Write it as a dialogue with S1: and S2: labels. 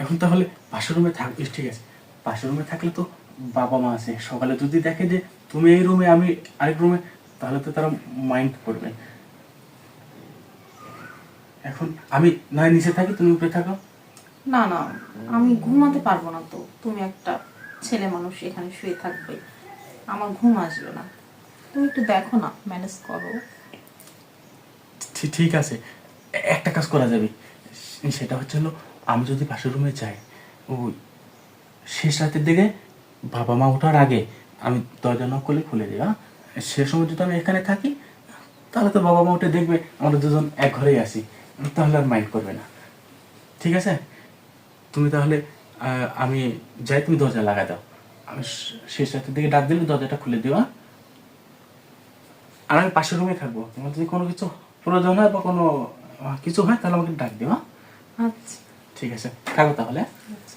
S1: এখন তাহলে পাশের রুমে থাক বেশ ঠিক আছে। পাশের রুমে থাকলে তো বাবা মা আছে। সকালে যদি দেখে যে তুমি এই রুমে আমি আরেক রুমে তাহলে তো তারা মাইন্ড করবে। এখন আমি নয় নিচে থাকি তুমি উপরে থাকো।
S2: না না আমি ঘুমাতে পারব না তো। তুমি একটা ছেলে মানুষ এখানে শুয়ে থাকবে। আমার ঘুম আসবে না। তুমি একটু দেখো না ম্যানেজ করো।
S1: ঠিক আছে। একটা কাজ করা যাবে। সেটা হচ্ছে হলো আমি যদি পাশের রুমে যাই ওই শেষ রাতের দিকে বাবা মা ওঠার আগে আমি দরজা নক করলে খুলে দিই হ্যাঁ সে সময় যদি আমি এখানে থাকি, তাহলে তো বাবা মা উঠে দেখবে আমরা দুজন এক ঘরেই আছি, তাহলে আর মাইন্ড করবে না। ঠিক আছে? তুমি তাহলে আমি যাই, তুমি দরজা লাগা দাও। আমি শেষ রাতের দিকে ডাক দিলে দরজাটা খুলে দিও? আর আমি পাশের রুমে থাকব। তোমার যদি কোনো কিছু প্রয়োজন হয় বা কোনো কিছু হয়, তাহলে আমাকে ডাক দিও?
S2: আচ্ছা।
S1: ঠিক আছে থাকো তাহলে
S2: আচ্ছা।